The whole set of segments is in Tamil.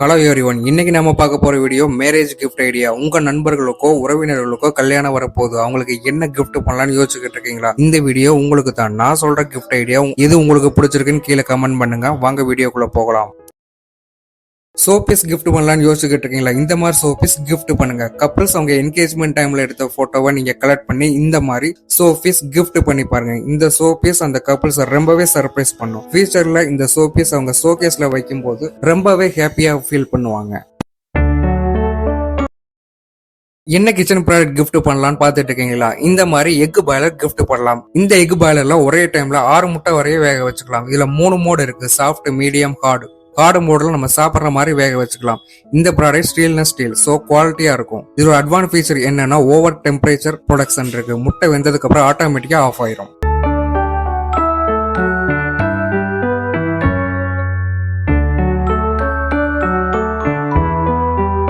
ஹலோ எவ்ரிவன் இன்னைக்கு நம்ம பார்க்க போற வீடியோ மேரேஜ் கிஃப்ட் ஐடியா உங்க நண்பர்களுக்கோ உறவினர்களுக்கோ கல்யாணம் வரப்போகுது. அவங்களுக்கு என்ன கிஃப்ட் பண்ணலாம்னு யோசிச்சுக்கிட்டு இருக்கீங்களா? இந்த வீடியோ உங்களுக்கு தான். நான் சொல்ற கிஃப்ட் ஐடியா எது உங்களுக்கு பிடிச்சிருக்குன்னு கீழே கமெண்ட் பண்ணுங்க. வாங்க வீடியோக்குள்ளே போகலாம். சோபீஸ் கிஃப்ட் பண்ணலாம்னு யோசிச்சுக்கிட்டு இருக்கீங்களா இந்த மாதிரி சோபீஸ் கிஃப்ட் பண்ணுங்க. கப்பல்ஸ் அவங்க என்கேஜ்மெண்ட் டைம்ல எடுத்த போட்டோவை நீங்க கலெக்ட் பண்ணி இந்த மாதிரி சோபீஸ் கிஃப்ட் பண்ணி பாருங்க. இந்த சோபீஸ் அந்த கப்பல்ஸ் ரொம்பவே சர்ப்ரைஸ் பண்ணும். ஃபியூச்சர்ல இந்த சோபீஸ் அவங்க ஷோகேஸ்ல வைக்கும்போது ரொம்பவே ஹாப்பியா ஃபீல் பண்ணுவாங்க. என்ன கிச்சன் ப்ராடக்ட் கிஃப்ட் பண்ணலாம்னு பார்த்துட்டு இருக்கீங்களா இந்த மாதிரி எக் பாய்லர் கிஃப்ட் பண்ணலாம். இந்த எக் பாய்லர்ல ஒரே டைம்ல ஆறு முட்டை வரைய வேக வச்சுக்கலாம். இதுல மூணு மோடு இருக்கு. சாஃப்ட் மீடியம் ஹார்டு ஹார்டு மோடில் நம்ம சாப்பிட்ற மாதிரி வேக வச்சுக்கலாம். இந்த ப்ராடக்ட் ஸ்டீல்னஸ் ஸ்டீல் ஸோ குவாலிட்டியா இருக்கும். இதோட அட்வான்ஸ் ஃபீச்சர் என்னன்னா ஓவர் டெம்பரேச்சர் ப்ரொடக்ஷன் இருக்கு. முட்டை வெந்ததுக்கு அப்புறம் ஆட்டோமேட்டிக்கா ஆஃப் ஆயிரும்.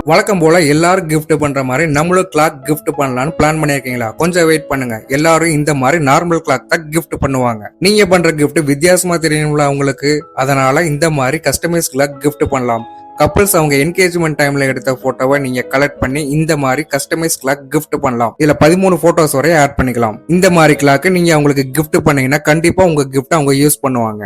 வழக்கம் போல எல்லாரும் கிஃப்ட் பண்ற மாதிரி நம்மளும் கிளாக் கிஃப்ட் பண்ணலாம்னு பிளான் பண்ணிருக்கீங்களா கொஞ்சம் வெயிட் பண்ணுங்க. எல்லாரும் இந்த மாதிரி நார்மல் கிளாக் தான் கிஃப்ட் பண்ணுவாங்க. நீங்க பண்ற கிஃப்ட் வித்தியாசமா தெரியணும்ல அவங்களுக்கு அதனால இந்த மாதிரி கஸ்டமைஸ் கிளாக் கிஃப்ட் பண்ணலாம். கப்பல்ஸ் அவங்க என்கேஜ்மெண்ட் டைம்ல எடுத்த போட்டோவை நீங்க கலெக்ட் பண்ணி இந்த மாதிரி கஸ்டமைஸ் கிளாக் கிஃப்ட் பண்ணலாம். இதுல பதிமூணு போட்டோஸ் வரை ஆட் பண்ணிக்கலாம். இந்த மாதிரி கிளாக்கு நீங்க அவங்களுக்கு கிஃப்ட் பண்ணீங்கன்னா கண்டிப்பா உங்க கிஃப்ட் அவங்க யூஸ் பண்ணுவாங்க.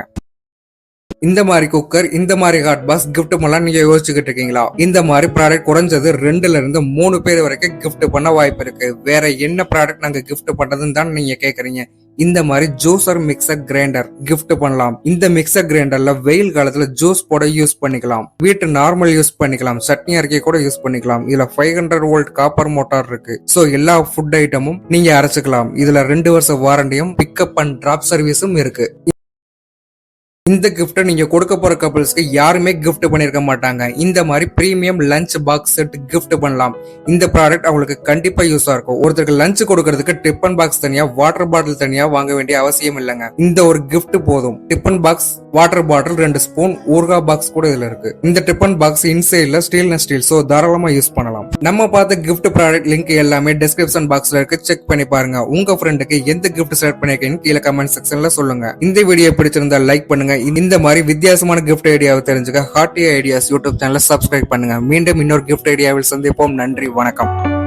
இந்த மாதிரி குக்கர் இந்த மாதிரி ஹாட் பாஸ் கிஃப்ட் பண்ணலாம் நீங்க யோசிச்சுக்கிட்டு இருக்கீங்களா? இந்த மாதிரி ப்ராடக்ட் குறைஞ்சது ரெண்டுல இருந்து மூணு பேர் வரைக்கும் கிஃப்ட் பண்ண வாய்ப்பு இருக்கு. வேற என்ன ப்ராடக்ட் நாங்க கிஃப்ட் பண்றதுன்னு தான் நீங்க கேக்குறீங்க. இந்த மாதிரி ஜூசர் மிக்சர் கிரைண்டர் கிஃப்ட் பண்ணலாம். இந்த மிக்சர் கிரைண்டர்ல வெயில் காலத்துல ஜூஸ் போட யூஸ் பண்ணிக்கலாம். வீட்டு நார்மல் யூஸ் பண்ணிக்கலாம். சட்னி அரைக்க கூட யூஸ் பண்ணிக்கலாம். இதுல five hundred volt copper motor இருக்கு. சோ எல்லா ஃபுட் ஐட்டமும் நீங்க அரைச்சுக்கலாம். இதுல ரெண்டு வருஷம் வாரண்டியும் பிக்கப் அண்ட் டிராப் சர்வீஸும் இருக்கு. இந்த கிஃப்ட்டை நீங்க கொடுக்க போற கப்பல்ஸ்க்கு யாருமே கிஃப்ட் பண்ணிருக்க மாட்டாங்க. இந்த மாதிரி premium lunch box set gift பண்ணலாம். இந்த ப்ராடக்ட் அவங்களுக்கு கண்டிப்பா யூஸாக இருக்கும். ஒருத்தருக்கு லஞ்ச் கொடுக்கறதுக்கு டிஃபன் பாக்ஸ் தனியா வாட்டர் பாட்டில் தனியா வாங்க வேண்டிய அவசியம் இல்லைங்க. இந்த ஒரு கிஃப்ட் போதும். டிஃபன் பாக்ஸ் வாட்டர் பாட்டில் ரெண்டு ஸ்பூன் ஊர்கா பாக்ஸ் கூட இதுல இருக்கு. இந்த டிஃபன் பாக்ஸ் இன்சைட்ல ஸ்டீல்னஸ் ஸ்டீல் ஸோ தாராளமா யூஸ் பண்ணலாம். நம்ம பார்த்த கிஃப்ட் ப்ராடக்ட் லிங்க் எல்லாமே டிஸ்கிரிப்ஷன் பாக்ஸ்ல இருக்கு. செக் பண்ணி பாருங்க. உங்க ஃப்ரெண்டுக்கு எந்த கிஃப்ட் செலக்ட் பண்ணிருக்கீங்கன்னு கீழே கமெண்ட் செக்ஷன்ல சொல்லுங்க. இந்த வீடியோ பிடிச்சிருந்தா லைக் பண்ணுங்க. இந்த மாதிரி வித்தியாசமான கிஃப்ட் ஐடியாவை தெரிஞ்சுக்க ஹாட்டி ஐடியாஸ் யூடியூப் சேனலை சப்ஸ்கிரைப் பண்ணுங்க. மீண்டும் இன்னொரு கிஃப்ட் ஐடியாவில் சந்திப்போம். நன்றி. வணக்கம்.